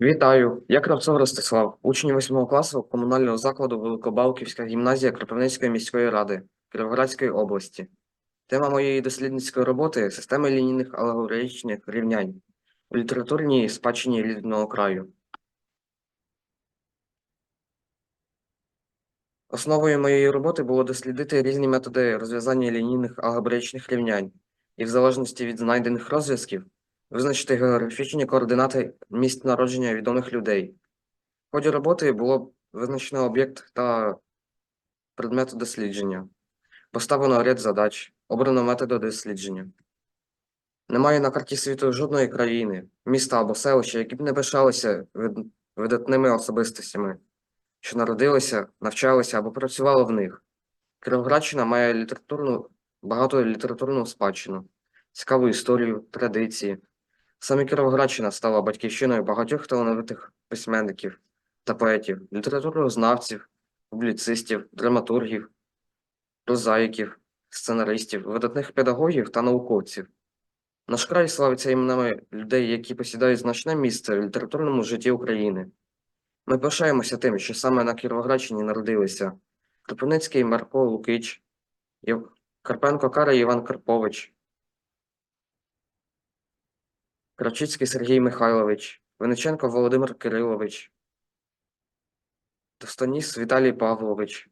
Вітаю, я Кравцов Ростислав, учень 8 класу комунального закладу Великобалківська гімназія Кропивницької міської ради Кіровоградської області. Тема моєї дослідницької роботи системи лінійних алгоритмічних рівнянь у літературній спадщині рідного краю. Основою моєї роботи було дослідити різні методи розв'язання лінійних алгебраїчних рівнянь і в залежності від знайдених розв'язків визначити географічні координати місць народження відомих людей. В ході роботи було визначено об'єкт та предмет дослідження, поставлено ряд задач, обрано методи дослідження. Немає на карті світу жодної країни, міста або селища, які б не пишалися видатними особистостями, що народилися, навчалися або працювали в них. Кіровоградщина має літературну, багату літературну спадщину, цікаву історію, традиції. Саме Кіровоградщина стала батьківщиною багатьох талановитих письменників та поетів, літературознавців, публіцистів, драматургів, прозаїків, сценаристів, видатних педагогів та науковців. Наш край славиться іменами людей, які посідають значне місце в літературному житті України. Ми пишаємося тим, що саме на Кіровоградщині народилися Кропивницький Марко Лукич, Карпенко Кара Іван Карпович, Кравчицький Сергій Михайлович, Винниченко Володимир Кирилович, Товстоніс Віталій Павлович,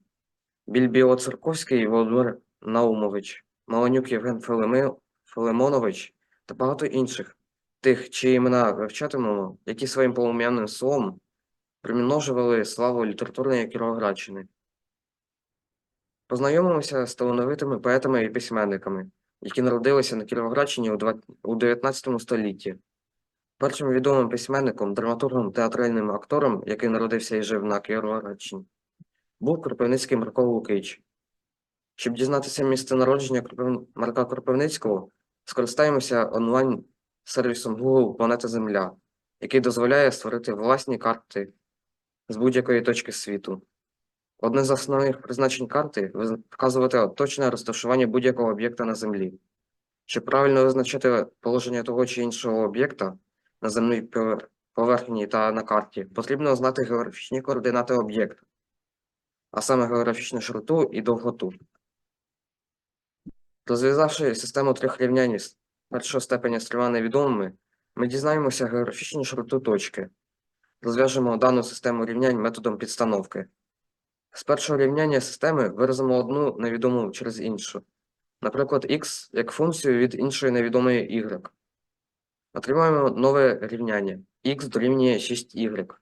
Більбіоцерковський Володимир Наумович, Маланюк Євген Филимонович та багато інших, тих, чиї імена вивчатимемо, які своїм полум'яним словом примножували славу літературної Кіровоградщини. Познайомимося з талановитими поетами і письменниками, які народилися на Кіровоградщині у 19 столітті. Першим відомим письменником, драматургом, театральним актором, який народився і жив на Кіровоградщині, був Кропивницький Марко Лукич. Щоб дізнатися місце народження Марка Кропивницького, скористаємося онлайн-сервісом Google Планета Земля, який дозволяє створити власні карти з будь-якої точки світу. Одне з основних призначень карти вказувати точне розташування будь-якого об'єкта на Землі. Щоб правильно визначити положення того чи іншого об'єкта на земній поверхні та на карті, потрібно знати географічні координати об'єкта, а саме географічну широту і довготу. Розв'язавши систему трьох рівнянь першого степеня з трьома невідомими, ми дізнаємося географічну широту точки. Розв'яжемо дану систему рівнянь методом підстановки. З першого рівняння системи виразимо одну невідому через іншу. Наприклад, x як функцію від іншої невідомої y. Отримаємо нове рівняння x дорівнює 6y.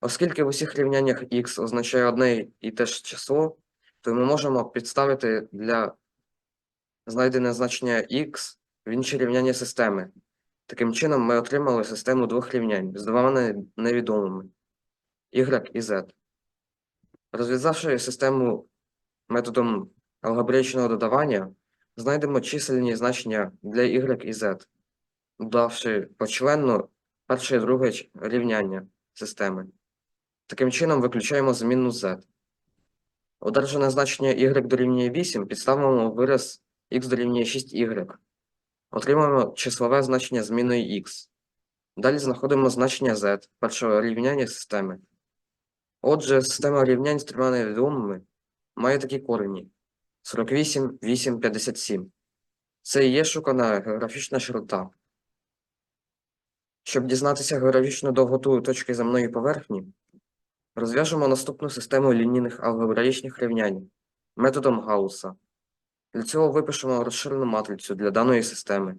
Оскільки в усіх рівняннях x означає одне і те ж число, то ми можемо підставити для знайдене значення x в інші рівняння системи. Таким чином, ми отримали систему двох рівнянь з двома невідомими y і z. Розв'язавши систему методом алгебраїчного додавання, знайдемо чисельні значення для y і z, додавши почленно перше і друге рівняння системи. Таким чином виключаємо змінну z. Одержане значення y дорівнює 8 підставимо вираз x дорівнює 6y. Отримаємо числове значення змінної x. Далі знаходимо значення z першого рівняння системи. Отже, система рівнянь з трьома невідомими має такі корені: 48, 8, 57. Це і є шукана географічна широта. Щоб дізнатися географічну довготу точки земної поверхні, розв'яжемо наступну систему лінійних алгебраїчних рівнянь методом Гаусса. Для цього випишемо розширену матрицю для даної системи.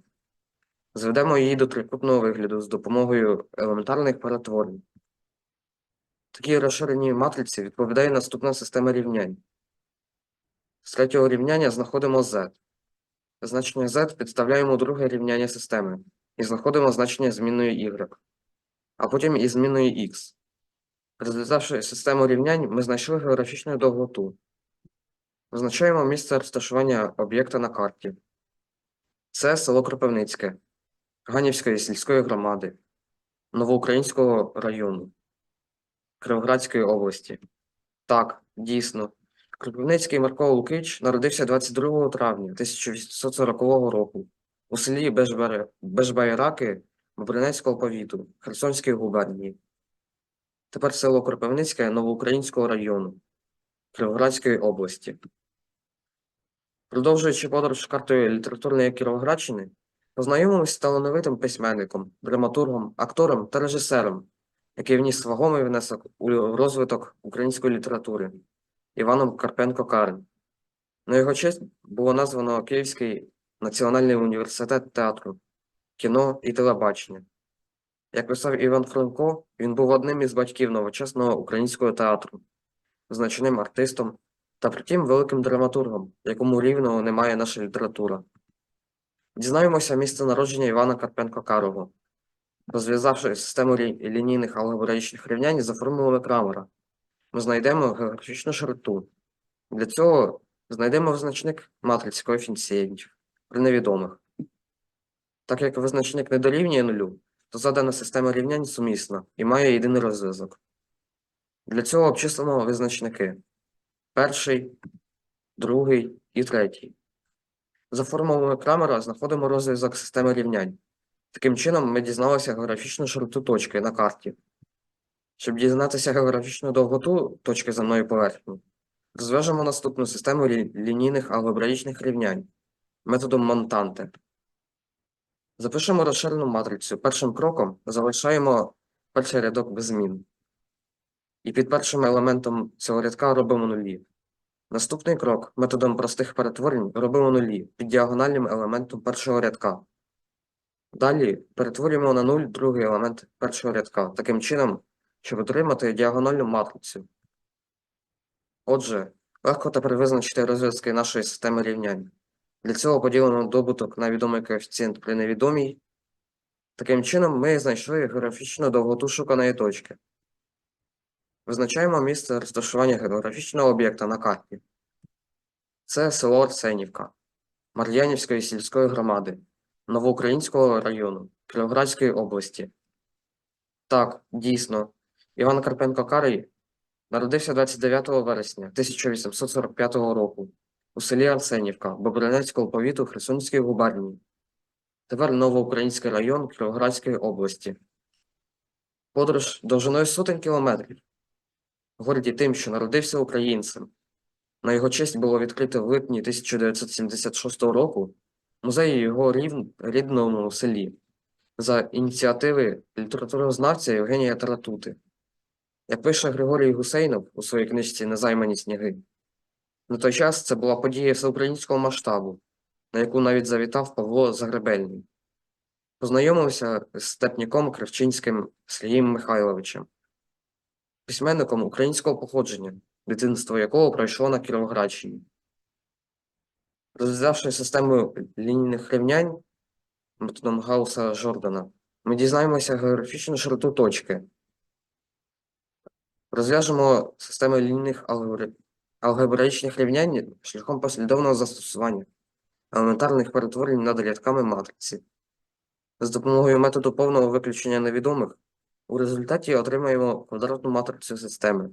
Зведемо її до трикутного вигляду з допомогою елементарних перетворень. Такій розширеній матриці відповідає наступна система рівнянь. З третього рівняння знаходимо z. Значення z підставляємо друге рівняння системи і знаходимо значення змінної y, а потім і змінної x. Розв'язавши систему рівнянь, ми знайшли географічну довготу. Визначаємо місце розташування об'єкта на карті. Це село Кропивницьке, Ганівської сільської громади, Новоукраїнського району, Кривоградської області. Так, дійсно. Кропивницький Марко Лукич народився 22 травня 1840 року у селі Бежбаре- Бежбайраки Бобринецького повіту, Херсонської губернії. Тепер село Кропивницьке Новоукраїнського району Кіровоградської області. Продовжуючи подорож картою літературної Кіровоградщини, познайомилися з талановитим письменником, драматургом, актором та режисером, який вніс вагомий внесок у розвиток української літератури Іваном Карпенко Карен. На його честь було названо Київський національний університет театру, кіно і телебачення. Як писав Іван Франко, він був одним із батьків новочасного українського театру, значним артистом та притім великим драматургом, якому рівного немає наша література. Дізнаємося місце народження Івана Карпенко Карого, розв'язавши систему лі- лінійних алгебраїчних рівнянь за формулами Крамера. Ми знайдемо географічну широту. Для цього знайдемо визначник матриць коефіцієнтів при невідомих. Так як визначник не дорівнює нулю, то задана система рівнянь сумісна і має єдиний розв'язок. Для цього обчислимо визначники перший, другий і третій. За формулами Крамера знаходимо розв'язок системи рівнянь. Таким чином, ми дізналися географічну широту точки на карті. Щоб дізнатися географічну довготу точки земної поверхні, розв'яжемо наступну систему лі- лінійних алгебраїчних рівнянь методом Монтанте. Запишемо розширену матрицю. Першим кроком залишаємо перший рядок без змін. І під першим елементом цього рядка робимо нулі. Наступний крок методом простих перетворень робимо нулі під діагональним елементом першого рядка. Далі перетворюємо на нуль другий елемент першого рядка, таким чином, щоб отримати діагональну матрицю. Отже, легко тепер визначити розв'язки нашої системи рівнянь. Для цього поділимо добуток на відомий коефіцієнт при невідомій. Таким чином, ми знайшли географічну довготу шуканої точки. Визначаємо місце розташування географічного об'єкта на карті. Це село Арсенівка Мар'янівської сільської громади Новоукраїнського району Кіровоградської області. Так, дійсно, Іван Карпенко Карий народився 29 вересня 1845 року у селі Арсенівка Бобринецького повіту Херсонської губернії. Тепер Новоукраїнський район Кіровоградської області. Подорож довжиною сотень кілометрів. Горді тим, що народився українцем. На його честь було відкрито в липні 1976 року музей його рів... рідному селі за ініціативи літературознавця Євгенія Таратути. Як пише Григорій Гусейнов у своїй книжці Незаймані сніги, на той час це була подія всеукраїнського масштабу, на яку навіть завітав Павло Загребельний. Познайомився з степняком Кривчинським Сергієм Михайловичем, письменником українського походження, дитинство якого пройшло на Кіровоградщині. Розв'язавши систему лінійних рівнянь методом Гаусса Жордана, ми дізнаємося географічну широту точки. Розв'яжемо системи лінійних алгебраїчних рівнянь шляхом послідовного застосування елементарних перетворень над рядками матриці. З допомогою методу повного виключення невідомих у результаті отримаємо квадратну матрицю системи,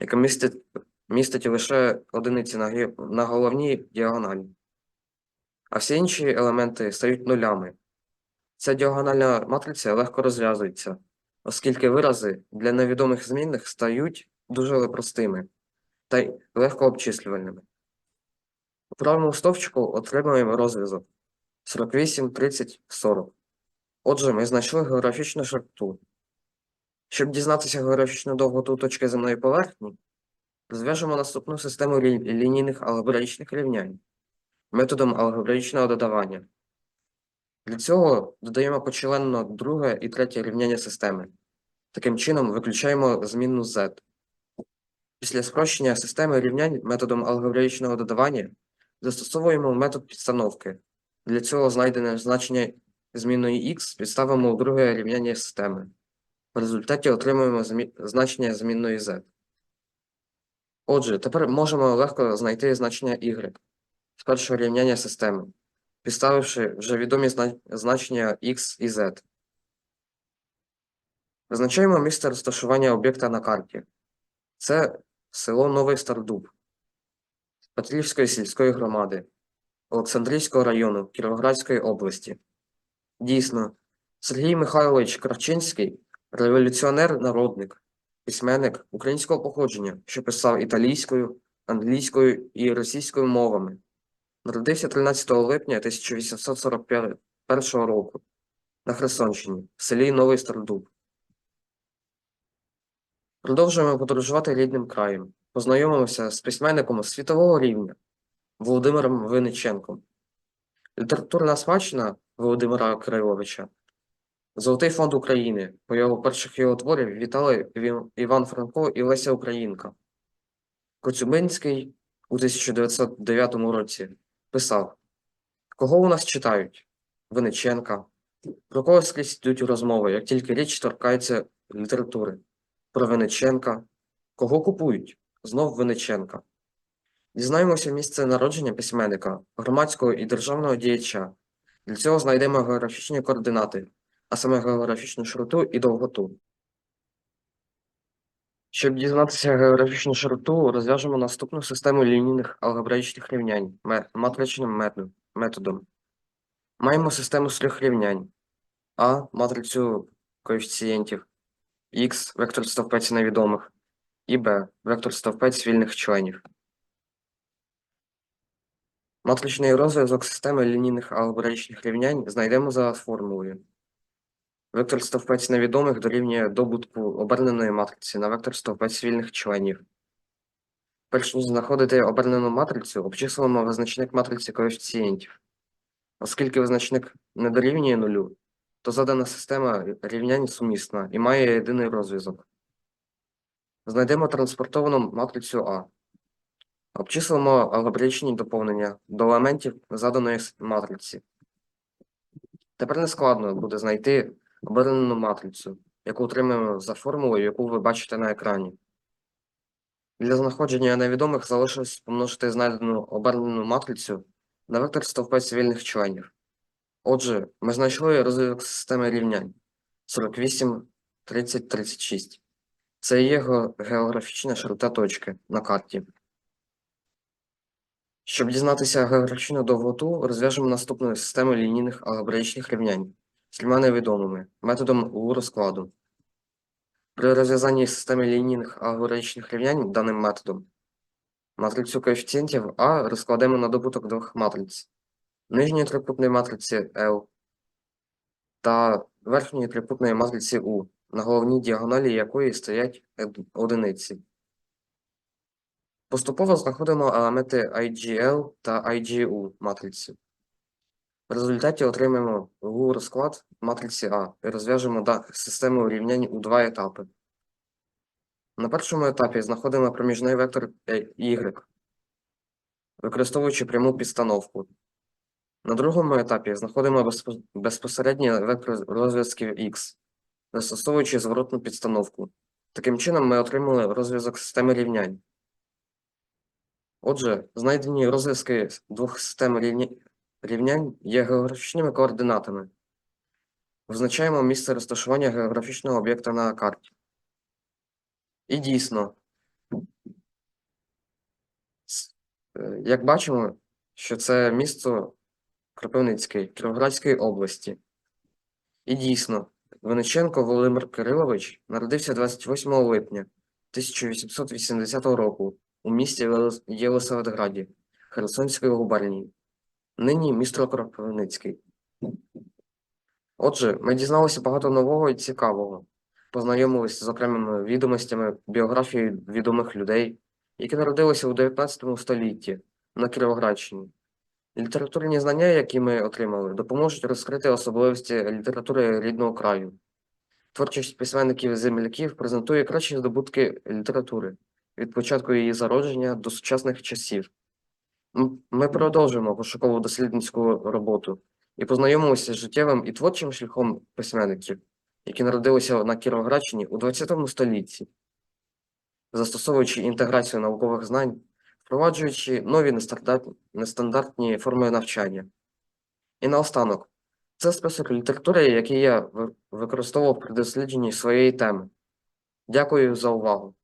яка містить, містить лише одиниці на головній діагоналі, а всі інші елементи стають нулями. Ця діагональна матриця легко розв'язується, оскільки вирази для невідомих змінних стають дуже простими та й легко обчислювальними. У правому стовпчику отримуємо розв'язок 48, 30, 40. Отже, ми знайшли географічну широту. Щоб дізнатися географічну довготу точки земної поверхні, розв'яжемо наступну систему лі- лінійних алгебраїчних рівнянь методом алгебраїчного додавання. Для цього додаємо почленно друге і третє рівняння системи. Таким чином виключаємо змінну z. Після спрощення системи рівнянь методом алгебраїчного додавання застосовуємо метод підстановки. Для цього знайдене значення змінної x підставимо у друге рівняння системи. В результаті отримуємо змі... значення змінної z. Отже, тепер можемо легко знайти значення y першого рівняння системи, підставивши вже відомі значення x і z. Визначаємо місце розташування об'єкта на карті. Це село Новий Стардуб Петрівської сільської громади Олександрійського району Кіровоградської області. Дійсно, Сергій Михайлович Кравчинський революціонер-народник, письменник українського походження, що писав італійською, англійською і російською мовами. Народився 13 липня 1841 року на Херсонщині, в селі Новий Стародуб. Продовжуємо подорожувати рідним краєм. Познайомимося з письменником світового рівня Володимиром Винниченком. Літературна спадщина Володимира Кириловича. Золотий фонд України. По його перших його творів вітали Іван Франко і Леся Українка. Коцюбинський у 1909 році писав: Кого у нас читають? Винниченка. Про кого скрізь йдуть розмови, як тільки річ торкається літератури. Про Винниченка. Кого купують? Знов Винниченка. Дізнаємося місце народження письменника, громадського і державного діяча. Для цього знайдемо географічні координати, а саме географічну широту і довготу. Щоб дізнатися географічну широту, розв'яжемо наступну систему лінійних алгебраїчних рівнянь матричним методом-. Маємо систему з трьох рівнянь. А матрицю коефіцієнтів, Х вектор стовпець невідомих і Б вектор стовпець вільних членів. Матричний розв'язок системи лінійних алгебраїчних рівнянь знайдемо за формулою. Вектор стовпець невідомих дорівнює добутку оберненої матриці на вектор стовпець вільних членів. Перш ніж знаходити обернену матрицю, обчислимо визначник матриці коефіцієнтів. Оскільки визначник не дорівнює нулю, то задана система рівнянь сумісна і має єдиний розв'язок. Знайдемо транспортовану матрицю А. Обчислимо алгебраїчні доповнення до елементів заданої матриці. Тепер нескладно буде знайти обернену матрицю, яку отримаємо за формулою, яку ви бачите на екрані. Для знаходження невідомих залишилось помножити знайдену обернену матрицю на вектор стовпець вільних членів. Отже, ми знайшли розв'язок системи рівнянь 48, 30, 36. Це є географічна широта точки на карті. Щоб дізнатися географічну довготу, розв'яжемо наступну систему лінійних алгебраїчних рівнянь трьома невідомими методом у розкладу. При розв'язанні системи лінійних алгебраїчних рівнянь даним методом матрицю коефіцієнтів А розкладемо на добуток двох матриць нижньої трикутної матриці L та верхньої трикутної матриці U, на головній діагоналі якої стоять одиниці. Поступово знаходимо елементи IGL та IGU матриці. В результаті отримаємо розклад матриці А і розв'яжемо систему рівнянь у два етапи. На першому етапі знаходимо проміжний вектор е, Y, використовуючи пряму підстановку. На другому етапі знаходимо безпосередній вектор розв'язків X, застосовуючи зворотну підстановку. Таким чином ми отримали розв'язок системи рівнянь. Отже, знайдені розв'язки двох систем рівнянь є географічними координатами. Визначаємо місце розташування географічного об'єкта на карті. І дійсно, е, як бачимо, що це місто Кропивницький Кіровоградської області. І дійсно, Винниченко Володимир Кирилович народився 28 липня 1880 року у місті Єлис- Єлисаветграді Херсонської губернії. Нині місто Кропивницький. Отже, ми дізналися багато нового і цікавого, познайомилися з окремими відомостями біографії відомих людей, які народилися у 19 столітті на Кіровоградщині. Літературні знання, які ми отримали, допоможуть розкрити особливості літератури рідного краю. Творчість письменників і земляків презентує кращі здобутки літератури від початку її зародження до сучасних часів. Ми продовжуємо пошукову дослідницьку роботу і познайомимося з життєвим і творчим шляхом письменників, які народилися на Кіровоградщині у ХХ столітті, застосовуючи інтеграцію наукових знань, впроваджуючи нові нестандартні форми навчання. І наостанок, це список літератури, який я використовував при дослідженні своєї теми. Дякую за увагу.